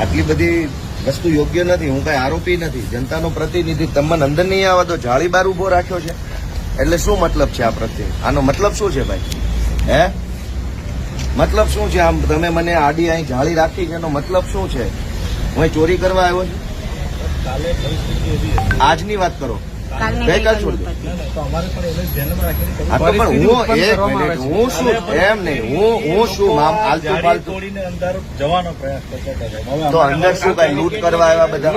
આટલી બધી વસ્તુ યોગ્ય નથી હું કઈ આરોપી નથી. જનતાનો પ્રતિનિધિ તમને અંદર નહીં આવવા તો જાળી બાર ઊભો રાખ્યો છે. એટલે શું મતલબ છે આ પ્રત્યે? આનો મતલબ શું છે ભાઈ? હે? મતલબ શું છે? આમ તમે મને આડી અહીં જાળી રાખી છે એનો મતલબ શું છે? હું ચોરી કરવા આવ્યો છું? આજની વાત કરો. ગઈકાલ છોડી તો પણ એને ધ્યાનમાં રાખીને કરવું હા તો પણ પરિસ્થિતિ હું એક મિનિટ હું શું એમ નહીં હું હું શું આમ આલતું જાળી પાલતું? તોડીને અંદર જવાનો પ્રયાસ કરતા હતા હવે તો અંદર શું કઈ લૂંટ કરવા આવ્યા બધા?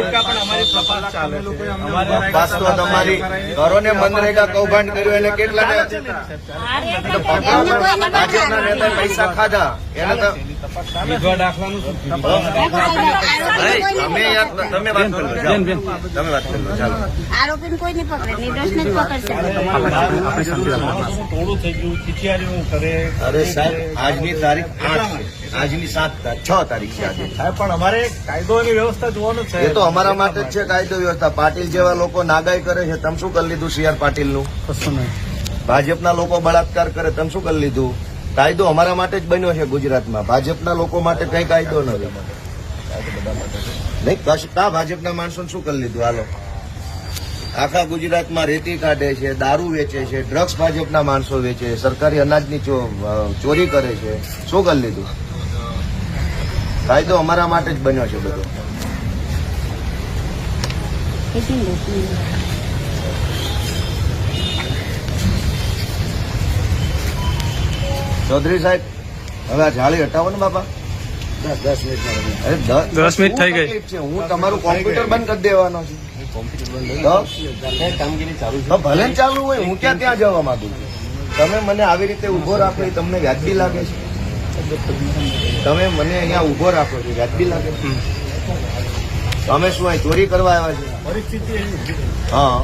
તપાસ ચાલે છે. અમારે બસ તો તમારી કરો ને મનરેગા કૌભાંડ કર્યું એને કેટલા ભાજપના નેતા પૈસા ખાધા. એને તો? તમે વાત કરો. તમે વાત કરો ચાલો આરોપીને કોઈ નહીં પકડે જ પકડશે. અરે સાહેબ આજની તારીખ આઠ આજની સાત છ તારીખ છે આજે. સાહેબ પણ અમારે કાયદો અને વ્યવસ્થા જોવાનું છે. એ તો અમારા માટે જ છે કાયદો વ્યવસ્થા. પાટીલ જેવા લોકો નાગાઈ કરે છે તમે શું કરી લીધું સી આર પાટીલનું? કશું નહીં. ભાજપના લોકો બળાત્કાર કરે તમે શું કરી લીધું? કાયદો અમારા માટે જ બન્યો છે ગુજરાતમાં. ભાજપના લોકો માટે કઈ કાયદો નથી. નહીં કશ કા ભાજપના માણસોને શું કરી લીધું? હાલો. આખા ગુજરાતમાં રેતી કાઢે છે દારૂ વેચે છે ડ્રગ્સ ભાજપના માણસો વેચે છે સરકારી અનાજની ચો- ચોરી કરે છે. શું કરી લીધું? કાયદો અમારા માટે જ બન્યો છે બધો. ચૌધરી સાહેબ હવે આ જાળી હટાવો ને બાપા. દસ મિનિટ અરે દસ દસ મિનિટ થઈ ગઈ. છે? હું તમારું કોમ્પ્યુટર બંધ કરી દેવાનો છું. ભલે ચાલુ હોય હું ક્યાં ત્યાં જવા માંગુ છું? તમે મને આવી રીતે ઊભો રાખો એ તમને વ્યાજબી લાગે છે? તમે મને અહીંયા ઊભો રાખો છો વ્યાજબી લાગે છે? તમે શું અહીં ચોરી કરવા આવ્યા છો પરિસ્થિતિ હા.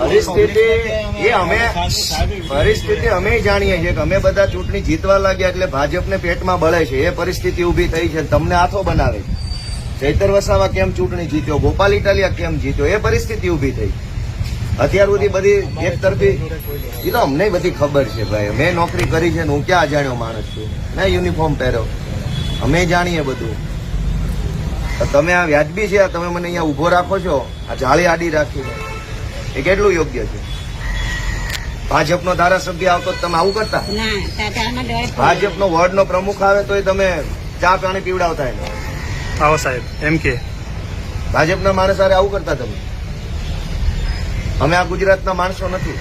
પરિસ્થિતિ એ અમે પરિસ્થિતિ અમે જાણીએ છીએ કે અમે બધા ચૂંટણી જીતવા લાગ્યા એટલે ભાજપને પેટમાં બળે છે. એ પરિસ્થિતિ ઊભી થઈ છે તમને આથો બનાવે છે. ચૈતર વસાવા કેમ ચૂંટણી જીત્યો? ગોપાલ ઇટાલિયા કેમ જીત્યો? એ પરિસ્થિતિ ઊભી થઈ. અત્યાર સુધી બધી એક તરફી એ તો અમને બધી ખબર છે ભાઈ. મેં નોકરી કરી છે ને હું ક્યાં અજાણ્યો માણસ છું? મેં યુનિફોર્મ પહેર્યો. અમે જાણીએ બધું. તમે આ વ્યાજબી છે તમે મને અહીંયા ઊભો રાખો છો? આ જાળી આડી રાખીને એ કેટલું યોગ્ય છે? ભાજપનો ધારાસભ્ય આવતો તમે આવું કરતા? ભાજપનો વોર્ડનો પ્રમુખ આવે તો તમે ચા પાણી પીવડાવતા એને. આવો સાહેબ એમ કે. ભાજપના માણસ હારે આવું કરતા તમે? અમે આ ગુજરાતના માણસો નથી.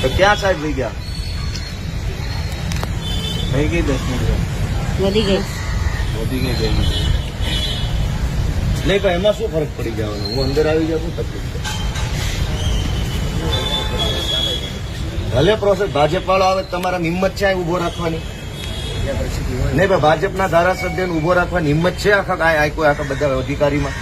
તો ક્યાં સાહેબ થઈ ગયા? થઈ ગઈ દસ મિનિટ. વધી ગઈ. વધી ગઈ બે નહીં પણ એમાં શું ફરક પડી જવાનો હું અંદર આવી જાઉં તકલીફ છે. ભલે પ્રોસેસ ભાજપ વાળો આવે તમારા હિંમત છે ઊભો રાખવાની. નહીં ભાઈ ભાજપના ધારાસભ્યને ઊભો રાખવાની હિંમત છે આખા આ- આખા બધા અધિકારીમાં?